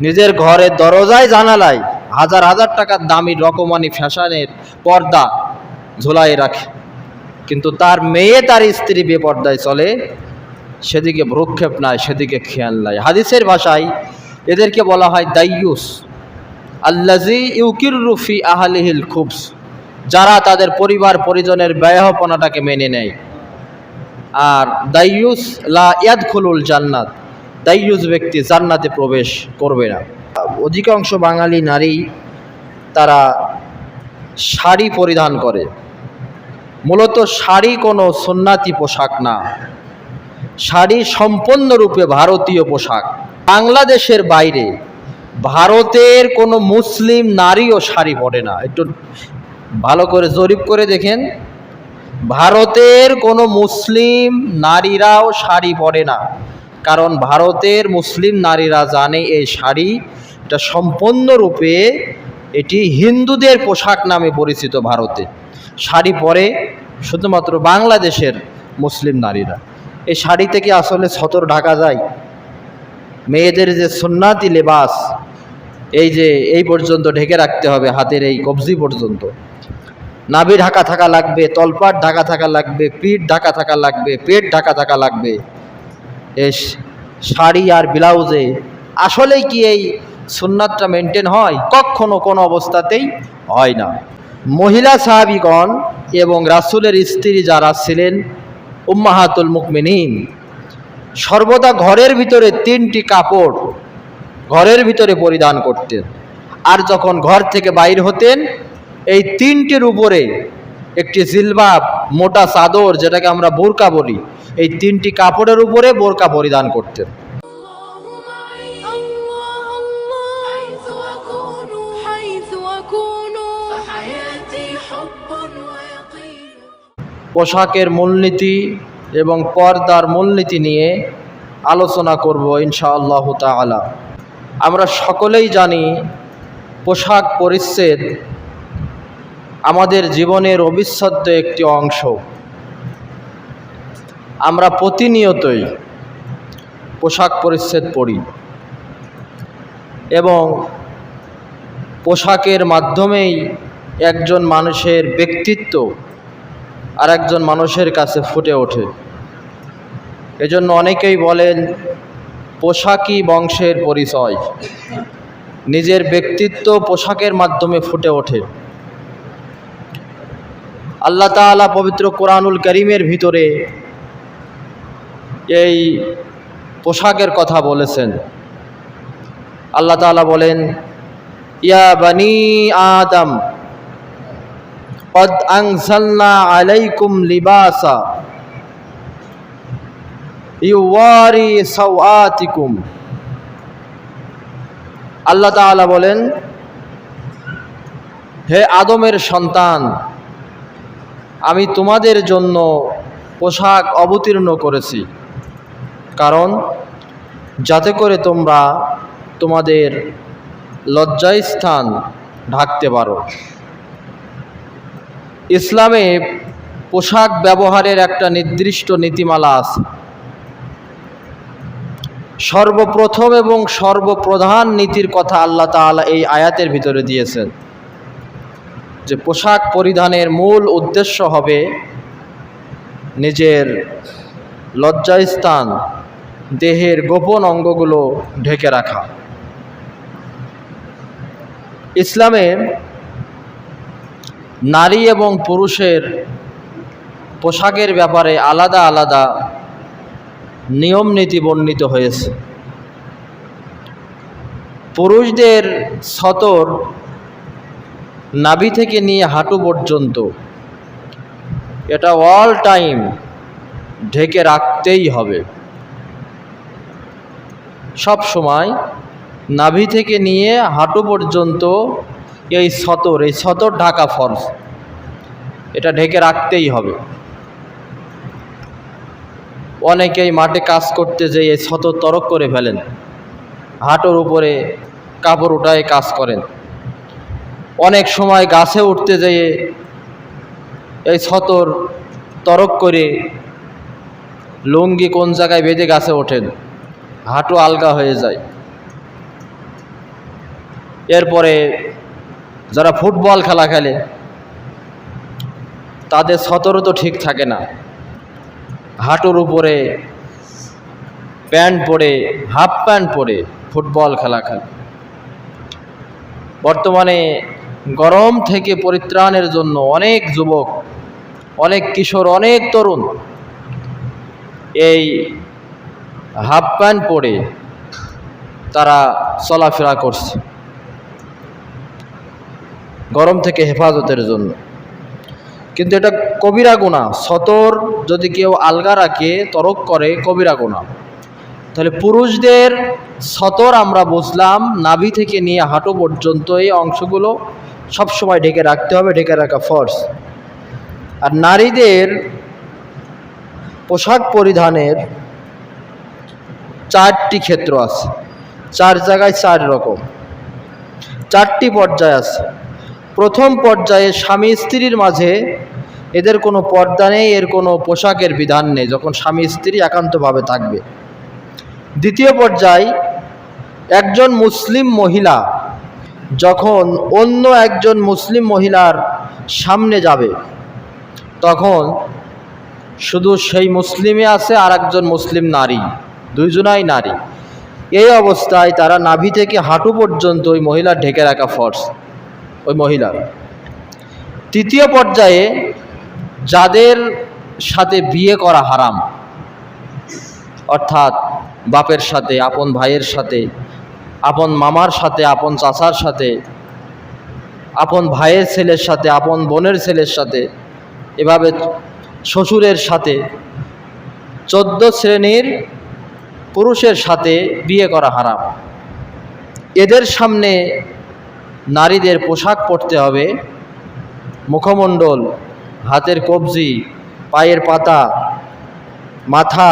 নিজের ঘরের দরজায় জানালায় হাজার হাজার টাকার দামি রকমানি ফ্যাশনের পর্দা ঝোলাই রাখে। কিন্তু তার মেয়ে তার স্ত্রী বেপর্দায় চলে, সেদিকে ভ্রুক্ষেপ নাই, সেদিকে খেয়াল নাই। হাদিসের ভাষায় এদেরকে বলা হয় দাইয়ুস। আল্লাজি ইউকিরুফি আহলিহিল খুবস। যারা তাদের পরিবার পরিজনের ব্যয়পনাটাকে মেনে নেয়। আর দাইয়ুস লা ইয়াদ খুলুল জান্নাত। দাইয়ুস ব্যক্তি জান্নাতে প্রবেশ করবে না। অধিকাংশ বাঙালি নারী তারা শাড়ি পরিধান করে। মূলত শাড়ি কোনো সুন্নাতি পোশাক না। শাড়ি সম্পূর্ণরূপে ভারতীয় পোশাক। বাংলাদেশের বাইরে ভারতের কোনো মুসলিম নারীও শাড়ি পরে না। একটু ভালো করে জরিপ করে দেখেন। ভারতের কোনো মুসলিম নারীরাও শাড়ি পরে না। কারণ ভারতের মুসলিম নারীরা জানে এই শাড়ি এটা সম্পূর্ণরূপে এটি হিন্দুদের পোশাক নামে পরিচিত ভারতে। শাড়ি পরে শুধুমাত্র বাংলাদেশের মুসলিম নারীরা। এই শাড়ি থেকে আসলে ছতর ঢাকা যায়। মেয়েদের যে সুন্নাতি লেবাস, এই যে এই পর্যন্ত ঢেকে রাখতে হবে, হাতের এই কবজি পর্যন্ত। নাভি ঢাকা থাকা লাগবে, তলপাট ঢাকা থাকা লাগবে, পিঠ ঢাকা থাকা লাগবে, পেট ঢাকা থাকা লাগবে। শাড়ি আর ব্লাউজে। আসলেই কি এই সুন্নাতটা মেনটেন হয়? কখনো কোনো অবস্থাতেই হয় না। মহিলা সাহাবিগণ এবং রাসূলের স্ত্রী যারা ছিলেন, উম্মাহাতুল মুকমিনিন, সর্বদা ঘরের ভিতরে তিনটি কাপড় ঘরের ভিতরে পরিধান করতেন। আর যখন ঘর থেকে বাইর হতেন, এই তিনটির উপরে একটি জিলবাব, মোটা চাদর, যেটাকে আমরা বোরকা বলি, এই তিনটি কাপড়ের উপরে বোরকা পরিধান করতেন। পোশাকের মূলনীতি এবং পর্দার মূলনীতি নিয়ে আলোচনা করব ইনশাআল্লাহ তালা আমরা সকলেই জানি পোশাক পরিচ্ছেদ আমাদের জীবনের অবিচ্ছেদ্য একটি অংশ। আমরা প্রতিনিয়তই পোশাক পরিচ্ছেদ পরি এবং পোশাকের মাধ্যমেই একজন মানুষের ব্যক্তিত্ব আর একজন মানুষের কাছে ফুটে ওঠে। এজন্য অনেকেই বলেন, পোশাকই বংশের পরিচয়। নিজের ব্যক্তিত্ব পোশাকের মাধ্যমে ফুটে ওঠে। আল্লাহ তাআলা পবিত্র কোরআনুল করিমের ভিতরে এই পোশাকের কথা বলেছেন আল্লাহ তাআলা বলেন ইয়া বানি আদম قد أنزلنا عليكم لباسا يواري سوآتكم আল্লাহ তাআলা বলেন হে আদমের সন্তান আমি তোমাদের জন্য পোশাক অবতীর্ণ করেছি। কারণ যাতে করে তোমরা তোমাদের লজ্জায় স্থান ঢাকতে পারো। ইসলামে পোশাক ব্যবহারের একটা নির্দিষ্ট নীতিমালা আছে। সর্বপ্রথম এবং সর্বপ্রধান নীতির কথা আল্লাহ তাআলা এই আয়াতের ভিতরে দিয়েছেন। যে পোশাক পরিধানের মূল উদ্দেশ্য হবে নিজের লজ্জাস্থান, দেহের গোপন অঙ্গগুলো ঢেকে রাখা। ইসলামে নারী এবং পুরুষের পোশাকের ব্যাপারে আলাদা আলাদা নিয়ম নীতি বর্ণিত হয়েছে। পুরুষদের সতর নাভি থেকে নিয়ে হাঁটু পর্যন্ত। এটা অল টাইম ঢেকে রাখতেই হবে। সব সময় নাভি থেকে নিয়ে হাঁটু পর্যন্ত এই সতর এই সতর ঢাকা ফরজ এটা ঢেকে রাখতেই হবে। অনেকেই মাঠে কাজ করতে যেয়ে সতর তরক করে ফেলেন। হাঁটুর উপরে কাপড় উঠায় কাজ করেন। অনেক সময় গাছে উঠতে যেয়ে এই সতর তরক করে লুঙ্গি কোন জায়গায় বেঁধে গাছে ওঠেন? হাঁটু আলগা হয়ে যায়। এরপরে যারা ফুটবল খেলা খেলে, তাদের সতরও তো ঠিক থাকে না। হাঁটুর উপরে প্যান্ট পরে, হাফ প্যান্ট পরে ফুটবল খেলা খেলে। বর্তমানে গরম থেকে পরিত্রাণের জন্য অনেক যুবক, অনেক কিশোর, অনেক তরুণ এই হাফ প্যান্ট পরে তারা চলাফেরা করছে। গরম থেকে হেফাজতের জন্য। কিন্তু এটা কবিরা গোনা সতর যদি কেউ আলগা রাখে, তরক করে, কবিরা গোনা তাহলে পুরুষদের সতর আমরা বুঝলাম, নাভি থেকে নিয়ে হাঁটু পর্যন্ত এই অংশগুলো সবসময় ঢেকে রাখতে হবে, ঢেকে রাখা ফর্স আর নারীদের পোশাক পরিধানের চারটি ক্ষেত্র আছে। চার জায়গায় চার রকম। চারটি পর্যায় আছে। প্রথম পর্যায়ে স্বামী স্ত্রীর মাঝে এদের কোনো পর্দা নেই, এর কোনো পোশাকের বিধান নেই, যখন স্বামী স্ত্রী একান্তভাবে থাকবে। দ্বিতীয় পর্যায়, একজন মুসলিম মহিলা যখন অন্য একজন মুসলিম মহিলার সামনে যাবে, তখন শুধু সেই মুসলিমে আছে আর একজন মুসলিম নারী, দুইজনাই নারী। এই অবস্থায় তারা নাভি থেকে হাঁটু পর্যন্ত ওই মহিলার ঢেকে রাখা ফর্স ওই মহিলার তৃতীয় পর্যায়ে যাদের সাথে বিয়ে করা হারাম, অর্থাৎ বাপের সাথে, আপন ভাইয়ের সাথে আপন মামার সাথে, আপন চাচার সাথে, আপন ভাইয়ের ছেলের সাথে, আপন বোনের ছেলের সাথে, এভাবে শ্বশুরের সাথে, চোদ্দ শ্রেণির পুরুষের সাথে বিয়ে করা হারাম। এদের সামনে নারীদের পোশাক পরতে হবে, মুখমণ্ডল, হাতের কবজি, পায়ের পাতা, মাথা,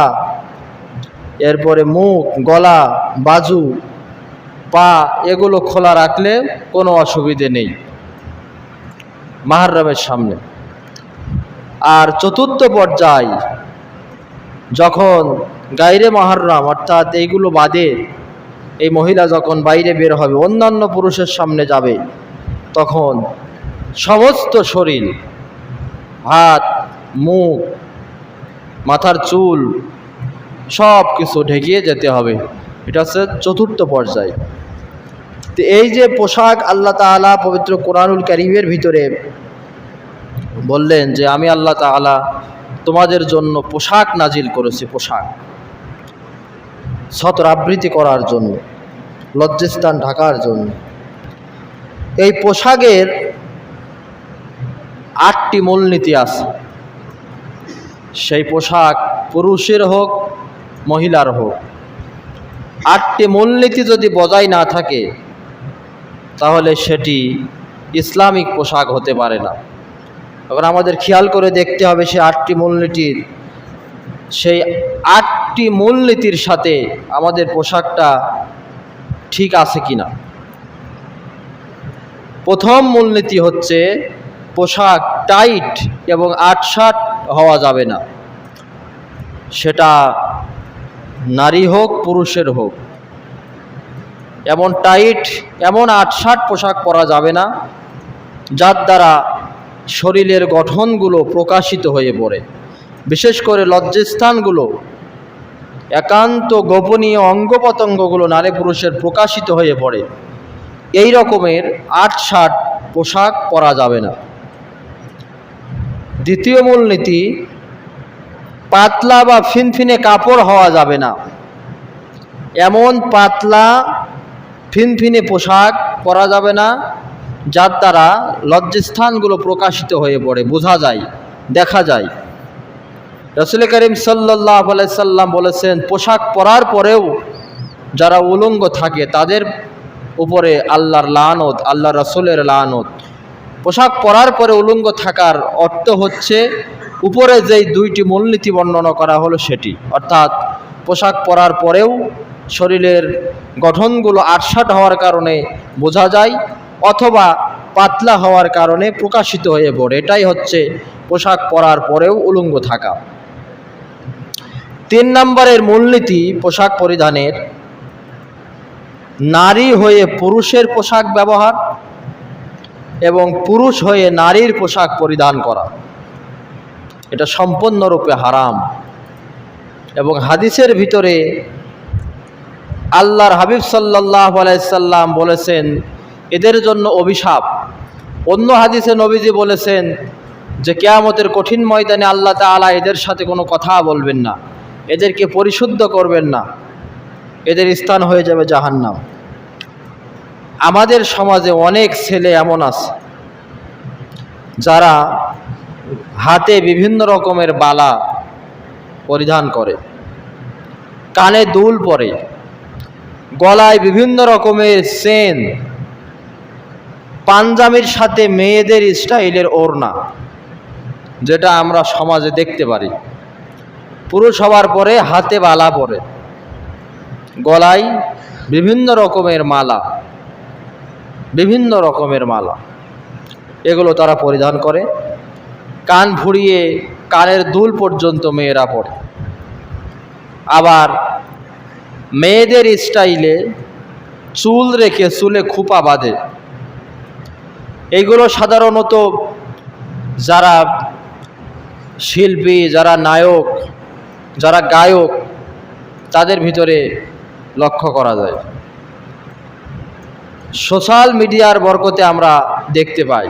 এরপরে মুখ, গলা, বাজু পা এগুলো খোলা রাখলে কোনো অসুবিধে নেই। মাহারামের সামনে। আর চতুর্থ পর্যায়, যখন গাইরে মাহারাম, অর্থাৎ এইগুলো বাদে এই মহিলা যখন বাইরে বের হবে, অন্যান্য পুরুষের সামনে যাবে, তখন সমস্ত শরীর, হাত, মুখ, মাথার চুল সব কিছু ঢেকিয়ে যেতে হবে। এটা হচ্ছে চতুর্থ পর্যায়। তো এই যে পোশাক আল্লাহ তাআলা পবিত্র কোরআনুল কারিমের ভিতরে বললেন যে আমি আল্লাহ তাআলা তোমাদের জন্য পোশাক নাজিল করেছি, পোশাক। সতর আবৃত্তি করার জন্য, লজ্জাস্থান ঢাকার জন্য। এই পোশাকের আটটি মূলনীতি আছে। সেই পোশাক পুরুষের হোক, মহিলার হোক। আটটি মূলনীতি যদি বজায় না থাকে তাহলে সেটি ইসলামিক পোশাক হতে পারে না। এবার আমাদের খেয়াল করে দেখতে হবে সেই আটটি মূলনীতির। সেই আটটি মূলনীতির সাথে আমাদের পোশাকটা ঠিক আছে কি না প্রথম মূলনীতি হচ্ছে পোশাক টাইট এবং আটশাট হওয়া যাবে না। সেটা নারী হোক, পুরুষের হোক। এমন টাইট, এমন আটশাট পোশাক পরা যাবে না, যার দ্বারা শরীরের গঠনগুলো প্রকাশিত হয়ে পড়ে। বিশেষ করে লজ্জাস্থানগুলো, একান্ত গোপনীয় অঙ্গ প্রত্যঙ্গগুলো নারী পুরুষের প্রকাশিত হয়ে পড়ে। এই রকমের আট ষাট পোশাক পরা যাবে না। দ্বিতীয় মূলনীতি, পাতলা বা ফিনফিনে কাপড় হওয়া যাবে না। এমন পাতলা ফিনফিনে পোশাক পরা যাবে না, যার দ্বারা লজ্জাস্থানগুলো প্রকাশিত হয়ে পড়ে, বোঝা যায়, দেখা যায়। রসুল করিম সাল্লাহ সাল্লাম বলেছেন, পোশাক পরার পরেও যারা উলঙ্গ থাকে, তাদের উপরে আল্লাহর লানত আল্লাহ রসুলের লানত। পোশাক পরার পরে উলঙ্গ থাকার অর্থ হচ্ছে, উপরে যেই দুইটি মূলনীতি বর্ণনা করা হলো সেটি। অর্থাৎ, পোশাক পরার পরেও শরীরের গঠনগুলো আটসাট হওয়ার কারণে বোঝা যায় অথবা পাতলা হওয়ার কারণে প্রকাশিত হয়ে পড়ে। এটাই হচ্ছে পোশাক পরার পরেও উলঙ্গ থাকা। তিন নম্বরের মূলনীতি পোশাক পরিধানের। নারী হয়ে পুরুষের পোশাক ব্যবহার এবং পুরুষ হয়ে নারীর পোশাক পরিধান করা। এটা সম্পূর্ণরূপে হারাম। এবং হাদিসের ভিতরে আল্লাহর হাবিব সাল্লাহ আলাইসাল্লাম বলেছেন, এদের জন্য অভিশাপ। অন্য হাদিসে নবীজি বলেছেন যে, কেয়ামতের কঠিন ময়দানে আল্লাহ তাআলা এদের সাথে কোনো কথা বলবেন না, এদেরকে পরিশুদ্ধ করবেন না, এদের স্থান হয়ে যাবে জাহান্নাম। আমাদের সমাজে অনেক ছেলে এমন আছে, যারা হাতে বিভিন্ন রকমের বালা পরিধান করে, কানে দুল পরে গলায় বিভিন্ন রকমের সেন। পাঞ্জাবির সাথে মেয়েদের স্টাইলের ওড়না, যেটা আমরা সমাজে দেখতে পারি। পুরুষ হওয়ার পরে হাতে বালা পরে। গলায় বিভিন্ন রকমের মালা, বিভিন্ন রকমের মালা। এগুলো তারা পরিধান করে। কান ভুড়িয়ে কানের দুল পর্যন্ত মেয়েরা পরে। আবার মেয়েদের স্টাইলে চুল রেখে চুলে খোপা বাঁধে। এইগুলো সাধারণত যারা শিল্পী, যারা নায়ক, যারা গায়ক, তাদের ভিতরে লক্ষ্য করা যায়। সোশ্যাল মিডিয়ার বরকতে আমরা দেখতে পাই,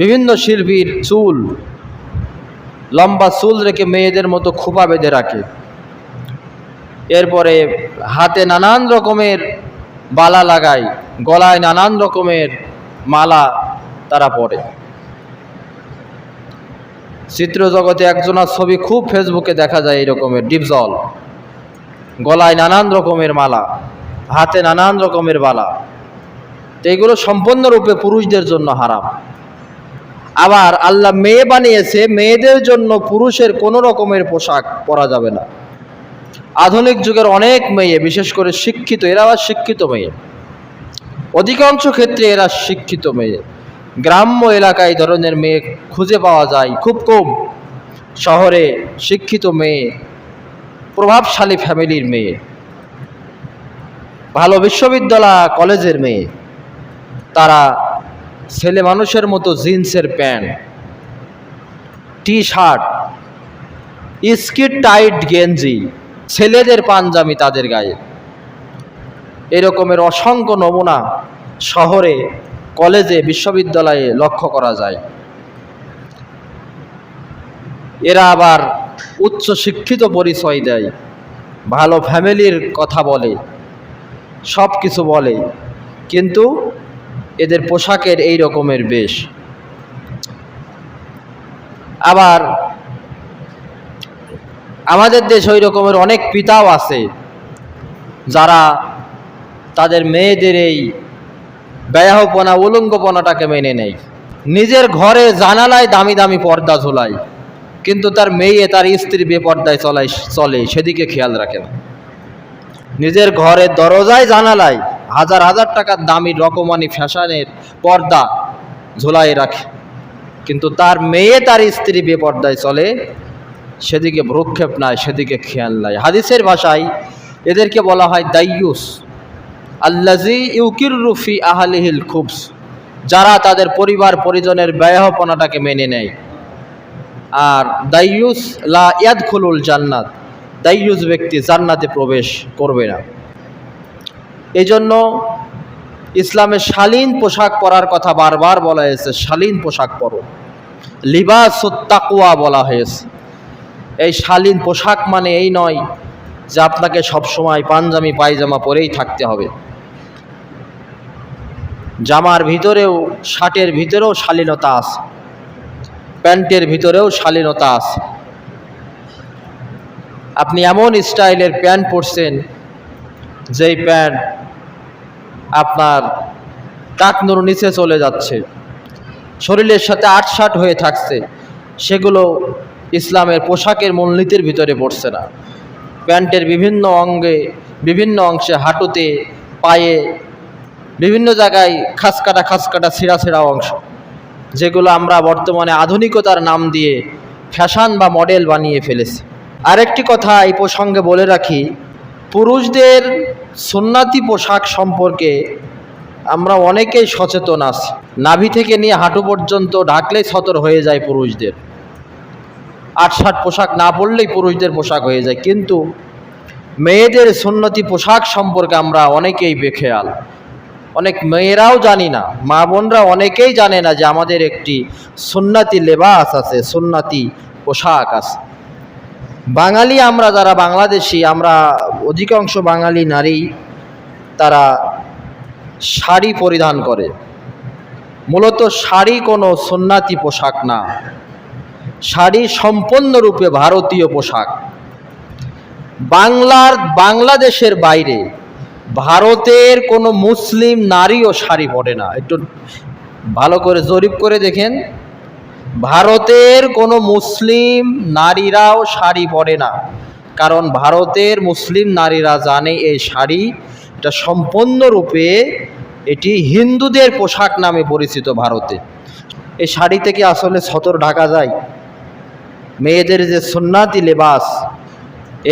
বিভিন্ন শিল্পীর চুল, লম্বা চুল রেখে মেয়েদের মতো খোপা বেঁধে রাখে। এরপরে হাতে নানান রকমের বালা লাগায়, গলায় নানান রকমের মালা তারা পরে। চিত্র জগতে একজনের ছবি খুব ফেসবুকে দেখা যায় এই রকমের ডিপজল। গলায় নানান রকমের মালা, হাতে নানান রকমের বালা। তো এগুলো সম্পূর্ণরূপে পুরুষদের জন্য হারাম। আবার আল্লাহ মেয়ে বানিয়েছে, মেয়েদের জন্য পুরুষের কোনো রকমের পোশাক পরা যাবে না। আধুনিক যুগের অনেক মেয়ে, বিশেষ করে শিক্ষিত এরা শিক্ষিত মেয়ে। অধিকাংশ ক্ষেত্রে এরা শিক্ষিত মেয়ে। গ্রাম্য এলাকায় ধরনের মেয়ে খুঁজে পাওয়া যায় খুব কম। শহরে শিক্ষিত মেয়ে, প্রভাবশালী ফ্যামিলির মেয়ে। ভালো বিশ্ববিদ্যালয়, কলেজের মেয়ে। তারা ছেলে মানুষের মতো জিন্সের pant T shirt skirt tight গেঞ্জি ছেলেদের পাঞ্জামি তাদের গায়ে। এরকমের অসংখ্য নমুনা শহরে, কলেজে, বিশ্ববিদ্যালয়ে লক্ষ্য করা যায়। এরা আবার উচ্চ শিক্ষিত পরিচয় দেয়, ভালো ফ্যামিলির কথা বলে সব কিছু বলে, কিন্তু এদের পোশাকের এই রকমের বেশ। আবার আমাদের দেশ ওই রকমের অনেক পিতাও আছে যারা তাদের মেয়েদের এই ব্যয়াহপনা, উলঙ্গপনাটাকে মেনে নেয়। নিজের ঘরে জানালায় দামি দামি পর্দা ঝোলায়, কিন্তু তার মেয়ে তার স্ত্রী বেপর্দায় চলায়, চলে, সেদিকে খেয়াল রাখে না। নিজের ঘরের দরজায় জানালায় হাজার হাজার টাকার দামি রকমানি ফ্যাশনের পর্দা ঝোলায় রাখে, কিন্তু তার মেয়ে তার স্ত্রী বেপর্দায় চলে সেদিকে ভ্রুক্ষেপ নাই, সেদিকে খেয়াল নাই। হাদিসের ভাষায় এদেরকে বলা হয় দাইয়ুস। আল্লাজি ইউকির রুফি আহালিহিল খুবস। যারা তাদের পরিবার পরিজনের ব্যয়পনাটাকে মেনে নেয়। আর দাইয়ুস লা ইয়াদ খুলুল জান্নাত। দাইয়ুস ব্যক্তি জান্নাতে প্রবেশ করবে না। এই জন্য ইসলামে শালীন পোশাক পরার কথা বারবার বলা হয়েছে, শালীন পোশাক পরো। লিবাস তাকুয়া বলা হয়েছে। এই শালীন পোশাক মানে এই নয় যে আপনাকে সবসময় পাঞ্জামি, পায়জামা পরেই থাকতে হবে। জামার ভিতরেও, শার্টের ভিতরেও শালীনতা আছে। প্যান্টের ভিতরেও শালীনতা আছে। আপনি এমন স্টাইলের প্যান্ট পরছেন, যেই প্যান্ট আপনার টাকনুর নিচে চলে যাচ্ছে, শরীরের সাথে আটসাট হয়ে থাকছে, সেগুলো ইসলামের পোশাকের মূলনীতির ভিতরে পড়ছে না। প্যান্টের বিভিন্ন অঙ্গে, বিভিন্ন অংশে হাঁটুতে, পায়ে, বিভিন্ন জায়গায় খাসকাটা খাসকাটা ছিঁড়া ছিঁড়া অংশ, যেগুলো আমরা বর্তমানে আধুনিকতার নাম দিয়ে ফ্যাশন বা মডেল বানিয়ে ফেলেছি। আরেকটি কথা এই প্রসঙ্গে বলে রাখি, পুরুষদের সুন্নাতি পোশাক সম্পর্কে আমরা অনেকেই সচেতন আছি। নাভি থেকে নিয়ে হাঁটু পর্যন্ত ঢাকলেই সতর হয়ে যায় পুরুষদের। আট ষাট পোশাক না পরলেই পুরুষদের পোশাক হয়ে যায়। কিন্তু মেয়েদের সুন্নতি পোশাক সম্পর্কে আমরা অনেকেই বেখেয়াল। অনেক মেয়েরাও জানি না, মা বোনরা অনেকেই জানে না যে আমাদের একটি সুন্নাতি লেবাস আছে, সুন্নাতি পোশাক আছে। বাঙালি আমরা যারা বাংলাদেশি, আমরা অধিকাংশ বাঙালি নারী তারা শাড়ি পরিধান করে। মূলত শাড়ি কোনো সুন্নাতি পোশাক না। শাড়ি সম্পূর্ণরূপে ভারতীয় পোশাক। বাংলার বাংলাদেশের বাইরে ভারতের কোনো মুসলিম নারীও শাড়ি পরে না। একটু ভালো করে জরিপ করে দেখেন। ভারতের কোনো মুসলিম নারীরাও শাড়ি পরে না। কারণ ভারতের মুসলিম নারীরা জানে এই শাড়ি এটা সম্পূর্ণরূপে এটি হিন্দুদের পোশাক নামে পরিচিত ভারতে। এই শাড়ি থেকে আসলে সতর ঢাকা যায়? মেয়েদের যে সুন্নাতি লেবাস,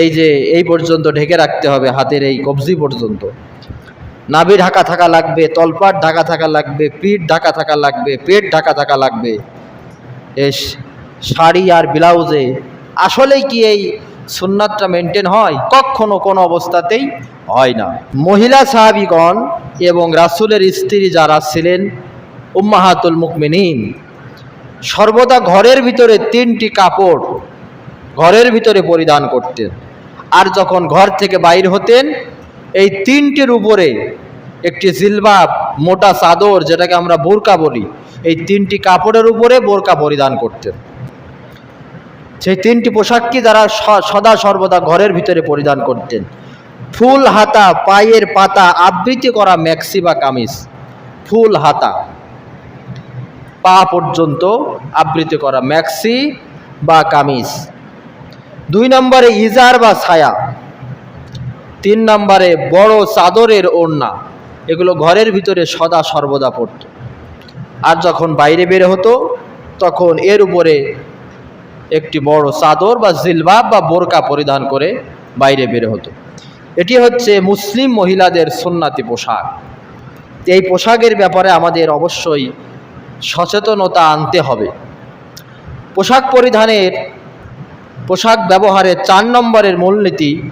এই যে এই পর্যন্ত ঢেকে রাখতে হবে, হাতের এই কবজি পর্যন্ত। নাভি ঢাকা থাকা লাগবে, তলপাট ঢাকা থাকা লাগবে, পিঠ ঢাকা থাকা লাগবে, পেট ঢাকা থাকা লাগবে। এ শাড়ি আর ব্লাউজে আসলেই কি এই সুন্নাতটা মেনটেন হয়? কখনো কোনো অবস্থাতেই হয় না। মহিলা সাহাবিগণ এবং রাসূলের স্ত্রী যারা ছিলেন, উম্মাহাতুল মুকমিনিন সর্বদা ঘরের ভিতরে তিনটি কাপড় ঘরের ভিতরে পরিধান করতেন। আর যখন ঘর থেকে বাইর হতেন, এই তিনটির উপরে একটি জিলবাব, মোটা চাদর, যেটাকে আমরা বোরকা বলি, এই তিনটি কাপড়ের উপরে বোরকা পরিধান করতেন। সেই তিনটি পোশাককে তারা স- সদা সর্বদা ঘরের ভিতরে পরিধান করতেন। ফুল হাতা, পায়ের পাতা, আবৃত্তি করা ম্যাক্সি বা কামিজ। ফুল হাতা। পা পর্যন্ত আবৃত করা, ম্যাক্সি বা কামিজ। দুই নম্বরে ইজার বা ছায়া। তিন নম্বরে বড় চাদরের ওড়না। এগুলো ঘরের ভিতরে সদা সর্বদা পড়ত। আর যখন বাইরে বের হতো, তখন এর উপরে একটি বড় চাদর বা জিলবাব বা বোরকা পরিধান করে বাইরে বের হতো। এটি হচ্ছে মুসলিম মহিলাদের সুন্নাতি পোশাক। এই পোশাকের ব্যাপারে আমাদের অবশ্যই সচেতনতা আনতে হবে। পোশাক পরিধানের, পোশাক ব্যবহারের চার নম্বরের মূলনীতি,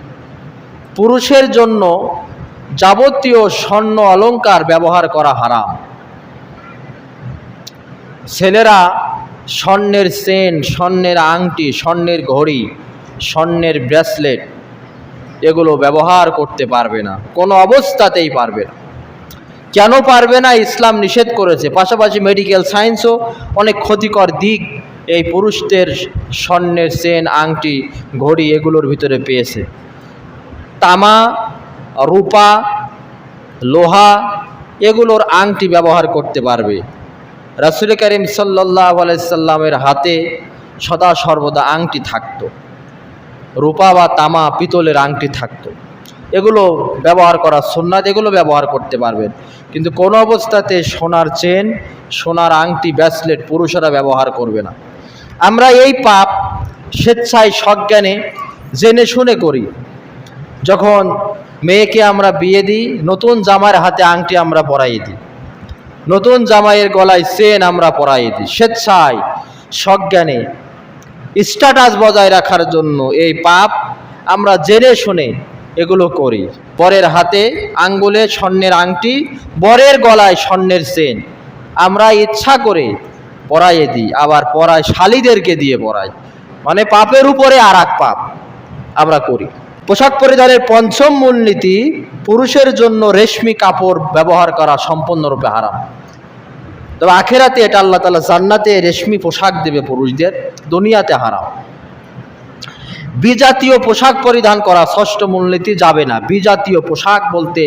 পুরুষের জন্য যাবতীয় স্বর্ণ অলঙ্কার ব্যবহার করা হারাম। ছেলেরা স্বর্ণের চেন, স্বর্ণের আংটি, স্বর্ণের ঘড়ি, স্বর্ণের ব্রেসলেট এগুলো ব্যবহার করতে পারবে না। কোনো অবস্থাতেই পারবে না। কেন পারবে না ইসলাম নিষেধ করেছে? পাশাপাশি মেডিকেল সায়েন্সও অনেক ক্ষতিকর দিক এই পুরুষদের স্বর্ণের চেন, আংটি, ঘড়ি এগুলোর ভিতরে পেয়েছে। তামা, রূপা, লোহা এগুলোর আংটি ব্যবহার করতে পারবে। রাসুল করিম সাল্লাহ আলাইসাল্লামের হাতে সদা সর্বদা আংটি থাকতো। রূপা বা তামা পিতলের আংটি থাকতো। এগুলো ব্যবহার করা সুন্নাত, এগুলো ব্যবহার করতে পারবেন। কিন্তু কোনো অবস্থাতে সোনার চেন, সোনার আংটি, ব্যাসলেট পুরুষেরা ব্যবহার করবে না। আমরা এই পাপ স্বেচ্ছায়, সজ্ঞানে জেনে শুনে করি। যখন মেয়েকে আমরা বিয়ে দিই, নতুন জামার হাতে আংটি আমরা পরাই দিই। নতুন জামাইয়ের গলায় চেন আমরা পরাই দিই। স্বেচ্ছায়, সজ্ঞানে, স্ট্যাটাস বজায় রাখার জন্য এই পাপ আমরা জেনে শুনে এগুলো করি। পরের হাতে আঙ্গুলে স্বর্ণের আংটি, বরের গলায় স্বর্ণের চেন। আমরা ইচ্ছা করে পরাইয়ে দিই, আবার পরায় শালিদেরকে দিয়ে পরাই। মানে পাপের উপরে আর পাপ আমরা করি। পোশাক পরিধানের পঞ্চম মূলনীতি, পুরুষের জন্য রেশমি কাপড় ব্যবহার করা সম্পূর্ণরূপে হারাম। তবে আখেরাতে এটা আল্লাহ তালা জান্নাতে রেশমি পোশাক দেবে পুরুষদের, দুনিয়াতে হারাম। বিজাতীয় পোশাক পরিধান করা ষষ্ঠ মূলনীতি যাবে না। বিজাতীয় পোশাক বলতে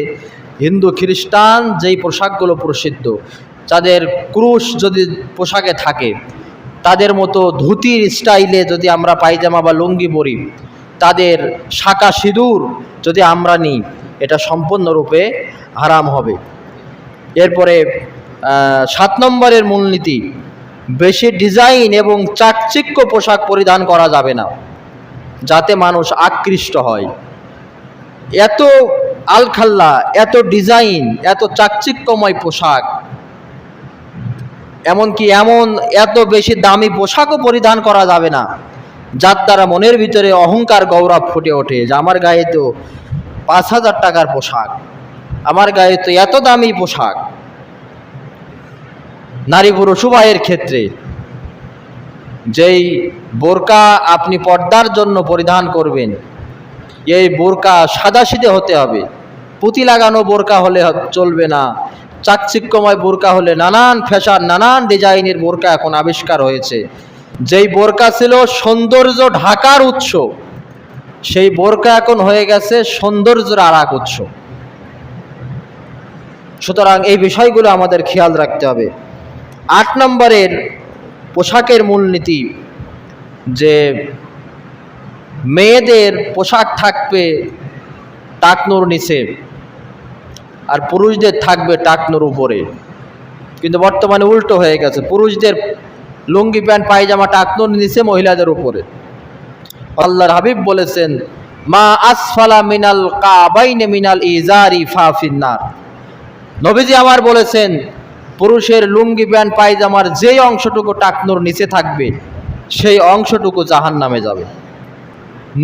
হিন্দু, খ্রিস্টান যেই পোশাকগুলো প্রসিদ্ধ, যাদের ক্রুশ যদি পোশাকে থাকে, তাদের মতো ধুতির স্টাইলে যদি আমরা পায়জামা বা লুঙ্গি পরি, তাদের শাঁকা সিঁদুর যদি আমরা নিই, এটা সম্পূর্ণরূপে হারাম হবে। এরপরে সাত নম্বরের মূলনীতি, বেশি ডিজাইন এবং চাকচিক্য পোশাক পরিধান করা যাবে না। যাতে মানুষ আকৃষ্ট হয়। এত আলখাল্লা, এত ডিজাইন, এত চাকচিক্যময় পোশাক, এমনকি এমন এত বেশি দামি পোশাকও পরিধান করা যাবে না, যার দ্বারা মনের ভিতরে অহংকার, গৌরব ফুটে ওঠে যে আমার গায়ে তো পাঁচ হাজার টাকার পোশাক, আমার গায়ে তো এত দামি পোশাক। নারী পুরুষ উভয়ের ক্ষেত্রে যেই বোরকা আপনি পর্দার জন্য পরিধান করবেন, এই বোরকা সাদাসিধে হতে হবে। পুঁতি লাগানো বোরকা হলে চলবে না। চাকচিক্যময় বোরকা হলে নানান ফ্যাশন, নানান ডিজাইনের বোরকা এখন আবিষ্কার হয়েছে। যেই বোরকা ছিল সৌন্দর্য ঢাকার উৎস, সেই বোরকা এখন হয়ে গেছে সৌন্দর্যের আর এক উৎস। সুতরাং এই বিষয়গুলো আমাদের খেয়াল রাখতে হবে। আট নম্বরের পোশাকের মূলনীতি যে মেয়েদের পোশাক থাকবে টাকনোর নিচে আর পুরুষদের থাকবে টাকনোর উপরে। কিন্তু বর্তমানে উল্টো হয়ে গেছে। পুরুষদের লুঙ্গি, প্যান্ট, পায়জামা টাকনোর নিচে মহিলাদের উপরে। আল্লাহর হাবিব বলেছেন, মা আসফালা মিনাল কাবাইনে মিনাল ইজারি ফা ফিন্নার নবীজি আমার বলেছেন পুরুষের লুঙ্গি প্যান্ট, পায়জামার যেই অংশটুকু টাকনুর নিচে থাকবে, সেই অংশটুকু জাহান নামে যাবে।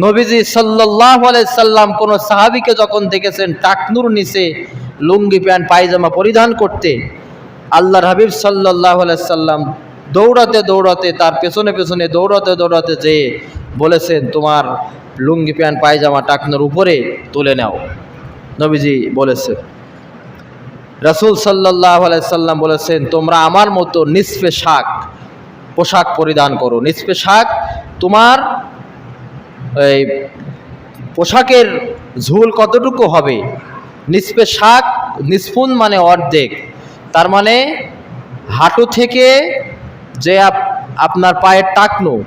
নবীজি সাল্লাহ সাল্লাম কোনো সাহাবিকে যখন দেখেছেন টাকনুর নিচে লুঙ্গি প্যান্ট, পায়জামা পরিধান করতে, আল্লাহর হাবিব সাল্লাহ সাল্লাম দৌড়াতে দৌড়াতে, তার পেছনে পেছনে দৌড়াতে দৌড়াতে যেয়ে বলেছেন, তোমার লুঙ্গি প্যান্ট, পায়জামা টাকনুর উপরে তুলে নাও। নবীজি বলেছেন। রাসূল সাল্লাহ সাল্লাম বলেছেন, তোমরা আমার মতো নিসফে শাক, পোশাক পরিধান করো। নিসফে শাক তোমার এই পোশাকের ঝুল কতটুকু হবে? নিসপে শাক নিসফুন মানে অর্ধেক। তার মানে হাঁটু থেকে যে আপ- আপনার পায়ের টাকনো,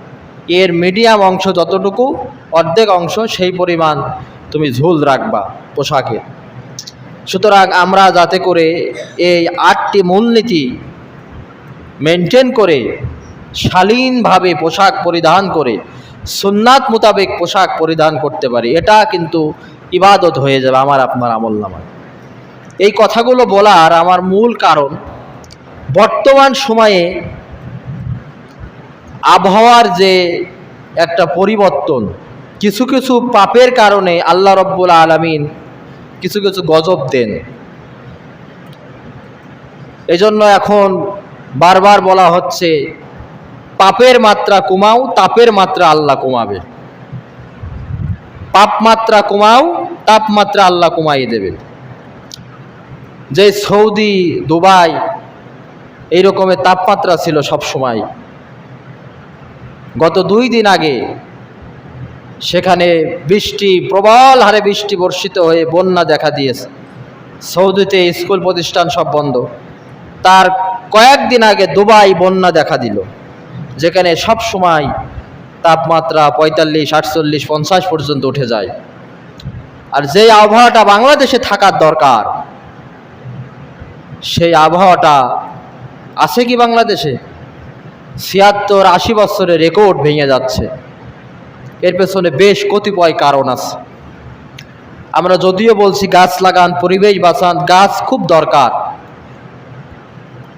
এর মিডিয়াম অংশ যতটুকু, অর্ধেক অংশ সেই পরিমাণ তুমি ঝুল রাখবা পোশাকে। সুতরাং আমরা যাতে করে এই আটটি মূলনীতি মেনটেন করে, শালীনভাবে পোশাক পরিধান করে, সুন্নাত মোতাবেক পোশাক পরিধান করতে পারি, এটা কিন্তু ইবাদত হয়ে যাবে আমার, আপনার আমল নামায়। এই কথাগুলো বলার আমার মূল কারণ, বর্তমান সময়ে আবহাওয়ার যে একটা পরিবর্তন, কিছু কিছু পাপের কারণে আল্লাহ রব্বুল আলমিন কিছু কিছু গজব দেন। এজন্য এখন বারবার বলা হচ্ছে, পাপের মাত্রা কমাও, তাপের মাত্রা আল্লাহ কমাবে। পাপ মাত্রা কমাও তাপমাত্রা আল্লাহ কমাইয়ে দেবে। যে সৌদি, দুবাই এই রকমের তাপমাত্রা ছিল সব সময় গত দুই দিন আগে সেখানে বৃষ্টি, প্রবল হারে বৃষ্টি বর্ষিত হয়ে বন্যা দেখা দিয়েছে। সৌদিতে স্কুল প্রতিষ্ঠান সব বন্ধ। তার কয়েকদিন আগে দুবাই বন্যা দেখা দিল, যেখানে সব সময় তাপমাত্রা পঁয়তাল্লিশ, আটচল্লিশ, পঞ্চাশ পর্যন্ত উঠে যায়। আর যে আবহাওয়াটা বাংলাদেশে থাকার দরকার, সেই আবহাওয়াটা আছে কি বাংলাদেশে? ছিয়াত্তর আশি বছরের রেকর্ড ভেঙে যাচ্ছে। এর পেছনে বেশ কতিপয় কারণ আছে। আমরা যদিও বলছি গাছ লাগান, পরিবেশ বাঁচান, গাছ খুব দরকার।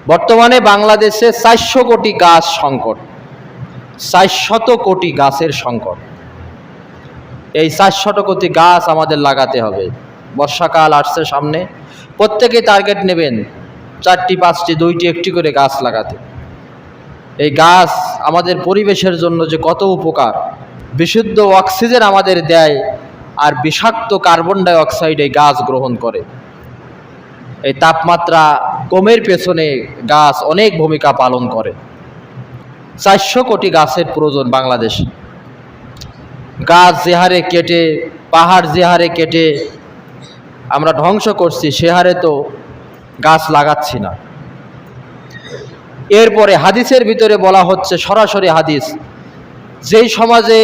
বর্তমানে বাংলাদেশে চারশো কোটি গাছ সংকট, চারশত কোটি গাছের সংকট। এই চারশত কোটি গাছ আমাদের লাগাতে হবে। বর্ষাকাল আসছে সামনে প্রত্যেকে টার্গেট নেবেন চারটি, পাঁচটি, দুইটি, একটি করে গাছ লাগাতে। এই গাছ আমাদের পরিবেশের জন্য যে কত উপকার বিশুদ্ধ অক্সিজেন আমাদের দেয় আর বিষাক্ত কার্বন ডাই অক্সাইড এই গাছ গ্রহণ করে। এই তাপমাত্রা কমের পেছনে গাছ অনেক ভূমিকা পালন করে। চারশো কোটি গাছের প্রয়োজন বাংলাদেশে। গাছ যে হারে কেটে, পাহাড় যে হারে কেটে আমরা ধ্বংস করছি, সে হারে তো গাছ লাগাচ্ছি না। এরপরে হাদিসের ভিতরে বলা হচ্ছে, সরাসরি হাদিস যেই সমাজে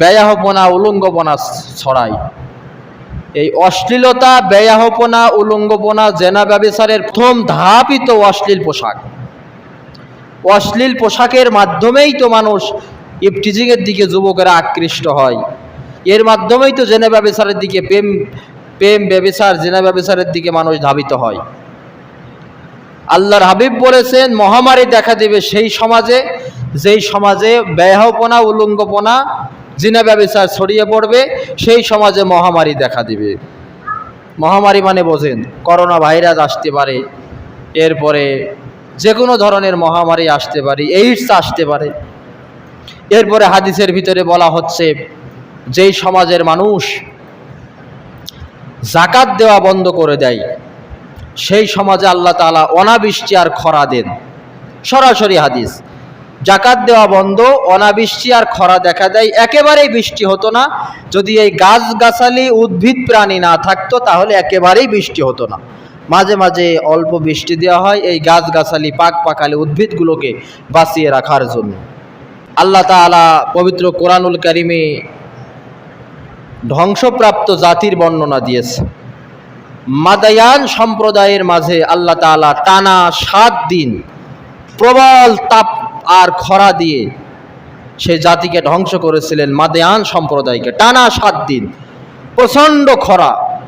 ব্যয়াহপনা উলঙ্গপনা ছড়ায়, এই অশ্লীলতা ব্যয়াহপনা উলঙ্গপনা জেনা ব্যবসারের প্রথম ধাপই তো অশ্লীল পোশাক। অশ্লীল পোশাকের মাধ্যমেই তো মানুষ ইফটিজিংয়ের দিকে যুবকেরা আকৃষ্ট হয়। এর মাধ্যমেই তো জেনে ব্যবসারের দিকে প্রেম প্রেম ব্যবিচার, জেনা ব্যবিচারের দিকে মানুষ ধাবিত হয়। আল্লাহর হাবিব বলেছেন, মহামারী দেখা দেবে সেই সমাজে, যেই সমাজে ব্যয়পনা, উলঙ্গপনা, জিনা ব্যবচার ছড়িয়ে পড়বে, সেই সমাজে মহামারী দেখা দিবে। মহামারী মানে বোঝেন, করোনা ভাইরাস আসতে পারে, এরপরে যে কোনো ধরনের মহামারী আসতে পারে এইডস আসতে পারে। এরপরে হাদিসের ভিতরে বলা হচ্ছে, যেই সমাজের মানুষ জাকাত দেওয়া বন্ধ করে দেয় সেই সমাজে আল্লাহ তাআলা অনাবৃষ্টি আর খরা দেন। সরাসরি হাদিস, জাকাত দেওয়া বন্ধ, অনাবৃষ্টি আর খরা দেখা দেয়, একেবারেই বৃষ্টি হতো না। যদি এই গাছগাছালি উদ্ভিদ প্রাণী না থাকতো, তাহলে একেবারেই বৃষ্টি হতো না। মাঝে মাঝে অল্প বৃষ্টি দেওয়া হয় এই গাছগাছালি, পাক পাকালি উদ্ভিদগুলোকে বাঁচিয়ে রাখার জন্য। আল্লাহ তাআলা পবিত্র কোরআনুল কারিমে ধ্বংসপ্রাপ্ত জাতির বর্ণনা দিয়েছে। মাদায়ান সম্প্রদায়ের মাঝে আল্লাহ তাআলা টানা সাত দিন প্রবল তাপ আর খরা দিয়ে সে জাতিকে ধ্বংস করেছিলেন মাদায়ান সম্প্রদায়কে। টানা সাত দিন। প্রচণ্ড খরা।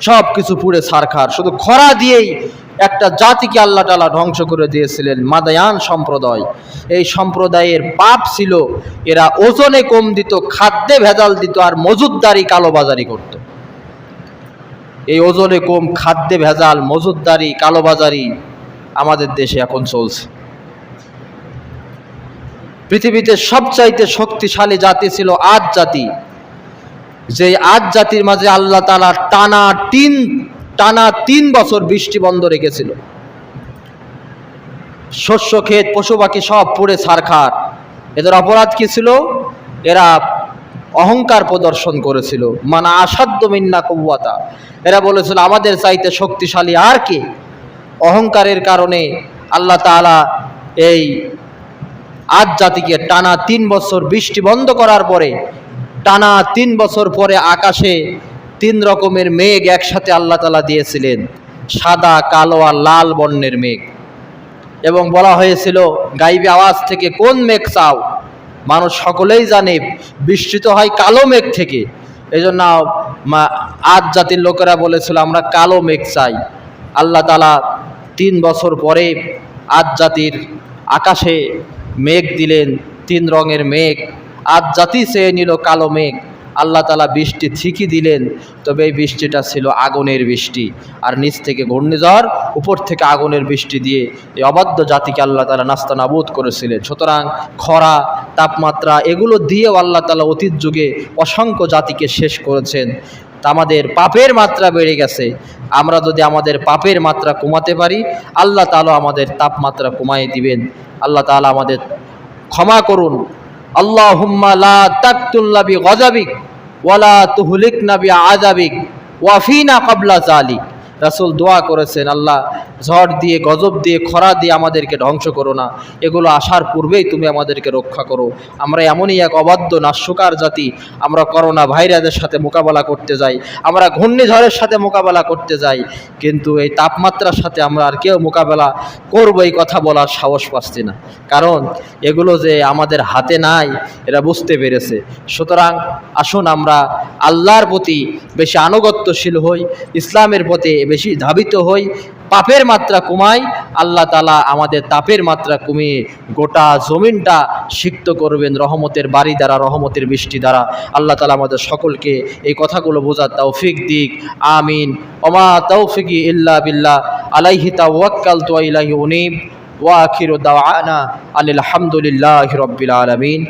সব কিছু পুড়ে সারখার শুধু খরা দিয়েই একটা জাতিকে আল্লাহ তালা ধ্বংস করে দিয়েছিলেন মাদায়ান সম্প্রদায়। এই সম্প্রদায়ের পাপ ছিল, এরা ওজনে কম দিত, খাদ্যে ভেজাল দিত আর মজুদদারি কালোবাজারি করত। এই ওজনে কম খাদ্যে ভেজাল মজুদদারি কালোবাজারি আমাদের দেশে এখন চলছে। পৃথিবীতে সবচাইতে শক্তিশালী জাতি ছিল আজ জাতি। যে আজ জাতির মাঝে আল্লাহ তালা টানা তিন টানা তিন বছর বৃষ্টি বন্ধ রেখেছিল। শস্য, ক্ষেত, পশু পাখি সব পুড়ে ছারখার এদের অপরাধ কি ছিল? এরা অহংকার প্রদর্শন করেছিল। মানে আসাধ্য মিন্না কৌয়াতা এরা বলেছিল, আমাদের চাইতে শক্তিশালী আর কে? অহংকারের কারণে আল্লাহ তাআলা এই আজ জাতিকে টানা তিন বছর বৃষ্টি বন্ধ করার পরে, টানা তিন বছর পরে আকাশে তিন রকমের মেঘ একসাথে আল্লাহ তালা দিয়েছিলেন। সাদা, কালো আর লাল বর্ণের মেঘ। এবং বলা হয়েছিল, গাইবে আওয়াজ থেকে কোন মেঘ চাও? মানুষ সকলেই জানে বিস্মিত হয় কালো মেঘ থেকে। এই জন্য আজ জাতির লোকেরা বলেছিল, আমরা কালো মেঘ চাই। আল্লাহ তালা তিন বছর পরে আজ জাতির আকাশে মেঘ দিলেন, তিন রঙের মেঘ। আজ জাতি চেয়ে নিল কালো মেঘ। আল্লাহ তালা বৃষ্টি ঠিকই দিলেন, তবে এই বৃষ্টিটা ছিল আগুনের বৃষ্টি। আর নিচ থেকে ঘূর্ণিঝড়, উপর থেকে আগুনের বৃষ্টি দিয়ে এই অবাধ্য জাতিকে আল্লাহ তালা নাস্তা নাবুদ করেছিলেন। সুতরাং খরা, তাপমাত্রা, এগুলো দিয়েও আল্লাহ তালা অতীত যুগে অসংখ্য জাতিকে শেষ করেছেন। আমাদের পাপের মাত্রা বেড়ে গেছে। আমরা যদি আমাদের পাপের মাত্রা কমাতে পারি, আল্লাহ তালা আমাদের তাপমাত্রা কমাই দিবেন। আল্লাহ তালা আমাদের ক্ষমা করুন। আল্লাহ হুম্মা লা তাকতুল্লাবি গজাবিক ওয়ালা তুহলিক নাবি আজাবিক ওয়াফিনা কাবলা জালিক রাসূল দোয়া করেছেন, আল্লাহ ঝড় দিয়ে, গজব দিয়ে, খরা দিয়ে আমাদেরকে ধ্বংস করো না। এগুলো আসার পূর্বেই তুমি আমাদেরকে রক্ষা করো। আমরা এমনই এক অবাধ্য নাস্যকার জাতি। আমরা করোনা ভাইরাসের সাথে মোকাবেলা করতে যাই। আমরা ঘূর্ণিঝড়ের সাথে মোকাবেলা করতে যাই। কিন্তু এই তাপমাত্রার সাথে আমরা আর কেউ মোকাবেলা করব এই কথা বলার সাহস পাচ্ছি না। কারণ এগুলো যে আমাদের হাতে নাই, এরা বুঝতে পেরেছে। সুতরাং আসুন আমরা আল্লাহর প্রতি বেশি আনুগত্যশীল হই, ইসলামের প্রতি বেশি ধাবিত হই, পাপের মাত্রা কমাই, আল্লাহ তালা আমাদের তাপের মাত্রা কমিয়ে গোটা জমিনটা সিক্ত করবেন রহমতের বাড়ি দ্বারা, রহমতের বৃষ্টি দ্বারা। আল্লাহ তালা আমাদের সকলকে এই কথাগুলো বোঝার তৌফিক দিক। আমিন। ওমা তৌফিকি ইল্লা বিল্লাহ। আলাইহি তাওয়াক্কাল তু ইলাহি উনিব। ওয়া আখিরু দাওয়ানা হামদুলিল্লাহি রাব্বিল আলামিন।